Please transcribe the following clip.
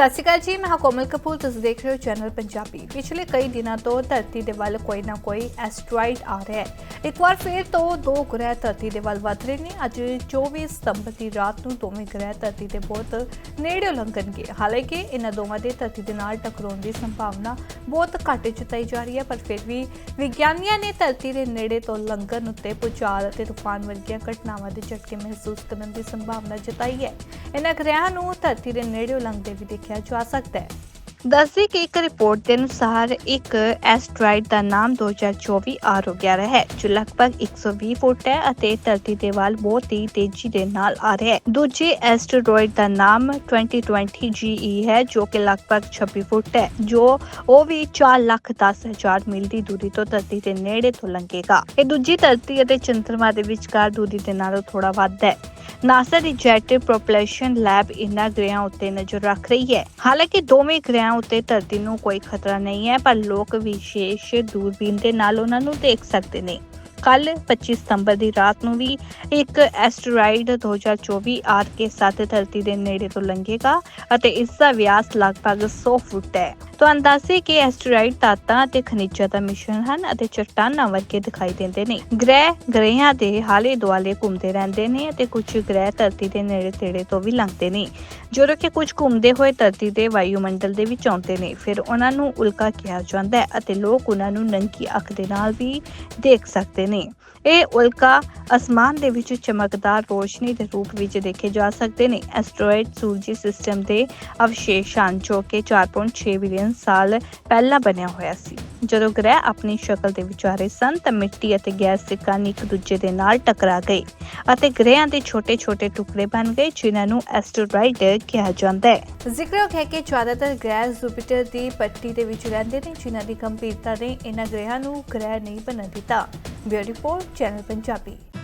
ਸਤਿ ਸ਼੍ਰੀ ਅਕਾਲ ਜੀ, ਮੈਂ ਹਾਂ ਕੋਮਲ ਕਪੂਰ, ਤੁਸੀਂ ਦੇਖ ਰਹੇ ਹੋ ਚੈਨਲ ਪੰਜਾਬੀ। ਪਿਛਲੇ ਕਈ ਦਿਨਾਂ ਤੋਂ ਧਰਤੀ ਦੇ ਵੱਲ ਕੋਈ ਨਾ ਕੋਈ ਐਸਟਰੋਇਡ ਆ ਰਿਹਾ ਹੈ। ਇੱਕ ਵਾਰ ਫੇਰ ਤੋਂ ਦੋ ਗ੍ਰਹਿ ਧਰਤੀ ਦੇ ਵੱਲ ਵੱਧ ਰਹੇ ਨੇ। ਅੱਜ 24 ਸਤੰਬਰ ਦੀ ਰਾਤ ਨੂੰ ਦੋਵੇਂ ਗ੍ਰਹਿ ਧਰਤੀ ਦੇ ਬਹੁਤ ਨੇੜੇ ਲੰਘਣਗੇ ਹਾਲਾਂਕਿ, ਇਹਨਾਂ ਦੋਵਾਂ ਦੇ ਧਰਤੀ ਦੇ ਨਾਲ ਟਕਰਾਉਣ ਦੀ ਸੰਭਾਵਨਾ ਬਹੁਤ ਘੱਟ ਜਤਾਈ ਜਾ ਰਹੀ ਹੈ, ਪਰ ਫਿਰ ਵੀ ਵਿਗਿਆਨੀਆਂ ਨੇ ਧਰਤੀ ਦੇ ਨੇੜੇ ਤੋਂ ਲੰਘਣ ਉੱਤੇ ਭੂਚਾਲ ਅਤੇ ਤੂਫਾਨ ਵਰਗੀਆਂ ਘਟਨਾਵਾਂ ਦੇ ਝਟਕੇ ਮਹਿਸੂਸ ਕਰਨ ਦੀ ਸੰਭਾਵਨਾ ਜਤਾਈ ਹੈ। ਇਹਨਾਂ ਗ੍ਰਹਿਆਂ ਨੂੰ ਧਰਤੀ ਦੇ ਨੇੜੇ ਲੰਘਦੇ ਵੀ ਦੇਖਿਆ ਜਾ ਸਕਦਾ ਹੈ। ਦੱਸਦੇ ਕਿ ਇੱਕ ਰਿਪੋਰਟ ਦੇ ਅਨੁਸਾਰ ਇੱਕ ਐਸਟਰਾਇਡ ਦਾ ਨਾਮ 2024 R11 ਹੈ ਜੋ ਲਗਭਗ 120 ਫੁੱਟ ਹੈ ਅਤੇ ਧਰਤੀ ਦੇ ਵੱਲ ਬਹੁਤ ਹੀ ਤੇਜ਼ੀ ਦੇ ਨਾਲ ਆ ਰਿਹਾ ਹੈ। ਦੂਜੇ ਐਸਟਰੋਇਡ ਦਾ ਨਾਮ 2020 GE ਹੈ, ਜੋ ਕਿ ਲਗਭਗ 26 ਫੁੱਟ ਹੈ, ਜੋ ਉਹ ਵੀ 4 ਲੱਖ 10 ਹਜ਼ਾਰ ਮੀਲ ਦੀ ਦੂਰੀ ਤੋਂ ਧਰਤੀ ਦੇ ਨੇੜੇ ਤੋਂ ਲੰਘੇਗਾ। ਇਹ ਦੂਜੀ ਧਰਤੀ ਅਤੇ ਚੰਦਰਮਾ ਦੇ ਵਿਚਕਾਰ ਦੂਰੀ ਦੇ ਨਾਲੋਂ ਥੋੜਾ ਵੱਧ ਹੈ। ਨਾਸਾ ਦੀ ਜੈਟ ਪ੍ਰੋਪਲਸ਼ਨ ਲੈਬ ਇਨ੍ਹਾਂ ਗ੍ਰਹਿਆਂ ਉੱਤੇ ਨਜ਼ਰ ਰੱਖ ਰਹੀ ਹੈ। ਹਾਲਾਂਕਿ ਦੋਵੇਂ ਗ੍ਰਹਿਆਂ ਉੱਤੇ ਧਰਤੀ ਨੂੰ ਕੋਈ ਖਤਰਾ ਨਹੀਂ ਹੈ, ਪਰ ਲੋਕ ਵਿਸ਼ੇਸ਼ ਦੂਰਬੀਨ ਦੇ ਨਾਲ ਉਹਨਾਂ ਨੂੰ ਦੇਖ ਸਕਦੇ ਨੇ। ਕੱਲ 25 ਸਤੰਬਰ ਦੀ ਰਾਤ ਨੂੰ ਵੀ ਇੱਕ ਐਸਟਰਾਇਡ 2024 ਆਰ ਕੇ ਸਾਥ ਧਰਤੀ ਦੇ ਨੇੜੇ ਤੋਂ ਲੰਘੇਗਾ ਅਤੇ ਇਸ ਦਾ ਵਿਆਸ ਲਗਭਗ 100 ਫੁੱਟ ਹੈ। ਤੁਹਾਨੂੰ ਦੱਸੇ ਕਿ ਐਸਟਰਾਇਡ ਤਾਤਾਂ ਅਤੇ ਖਣਿਜਾਂ ਦਾ ਮਿਸ਼ਰਣ ਹਨ ਅਤੇ ਚਟਾਨਾਂ ਵਰਗੇ ਦਿਖਾਈ ਦਿੰਦੇ ਨੇ। ਗ੍ਰਹਿ ਗ੍ਰਹਿਆਂ ਦੇ ਹਾਲੇ ਦੁਆਲੇ ਘੁੰਮਦੇ ਰਹਿੰਦੇ ਨੇ ਅਤੇ ਕੁਝ ਗ੍ਰਹਿ ਧਰਤੀ ਦੇ ਨੇੜੇ ਤੇੜੇ ਤੋਂ ਵੀ ਲੰਘਦੇ ਨੇ। ਜਦੋਂ ਕਿ ਕੁਝ ਘੁੰਮਦੇ ਹੋਏ ਧਰਤੀ ਦੇ ਵਾਯੂਮੰਡਲ ਦੇ ਵਿੱਚ ਆਉਂਦੇ ਨੇ, ਫਿਰ ਉਹਨਾਂ ਨੂੰ ਉਲਕਾ ਕਿਹਾ ਜਾਂਦਾ ਹੈ ਅਤੇ ਲੋਕ ਉਹਨਾਂ ਨੂੰ ਨੰਗੀ ਅੱਖ ਦੇ ਨਾਲ ਵੀ ਦੇਖ ਸਕਦੇ ਨੇ। ਇਹ ਉਲਕਾ ਅਸਮਾਨ ਦੇ ਵਿੱਚ ਚਮਕਦਾਰ ਰੋਸ਼ਨੀ ਦੇ ਰੂਪ ਵਿੱਚ ਦੇਖੇ ਜਾ ਸਕਦੇ ਨੇ। ਐਸਟਰੋਇਡ ਸੂਰਜੀ ਸਿਸਟਮ ਦੇ ਅਵਸ਼ੇਸ਼ ਹਨ, ਜੋ ਕਿ 4.6 ਬਿਲੀਅਨ ਸਾਲ ਪਹਿਲਾਂ ਬਣਿਆ ਹੋਇਆ ਸੀ। ਜਦੋਂ ਗ੍ਰਹਿ ਆਪਣੀ ਸ਼ਕਲ ਦੇ ਵਿੱਚ ਸਨ, ਤਾਂ ਮਿੱਟੀ ਅਤੇ ਗੈਸ ਦੇ ਕਣ ਇੱਕ ਦੂਜੇ ਦੇ ਨਾਲ ਟਕਰਾ ਗਏ ਅਤੇ ਗ੍ਰਹਿਆਂ ਦੇ ਛੋਟੇ-ਛੋਟੇ ਟੁਕੜੇ ਬਣ ਗਏ, ਜਿਨ੍ਹਾਂ ਨੂੰ ਐਸਟਰੋਇਡ ਕਿਹਾ ਜਾਂਦਾ ਹੈ। ਜ਼ਿਕਰਯੋਗ ਹੈ ਕਿ ਜ਼ਿਆਦਾਤਰ ਗ੍ਰਹਿ ਜੁਪੀਟਰ ਦੀ ਪੱਟੀ ਦੇ ਵਿੱਚ ਰਹਿੰਦੇ ਨੇ, ਜਿਨ੍ਹਾਂ ਦੀ ਗੰਭੀਰਤਾ ਨੇ ਇਹਨਾਂ ਗ੍ਰਹਿਆਂ ਨੂੰ ਗ੍ਰਹਿ ਨਹੀਂ ਬਣਨ ਦਿੱਤਾ। Beauty report, channel Punjabi.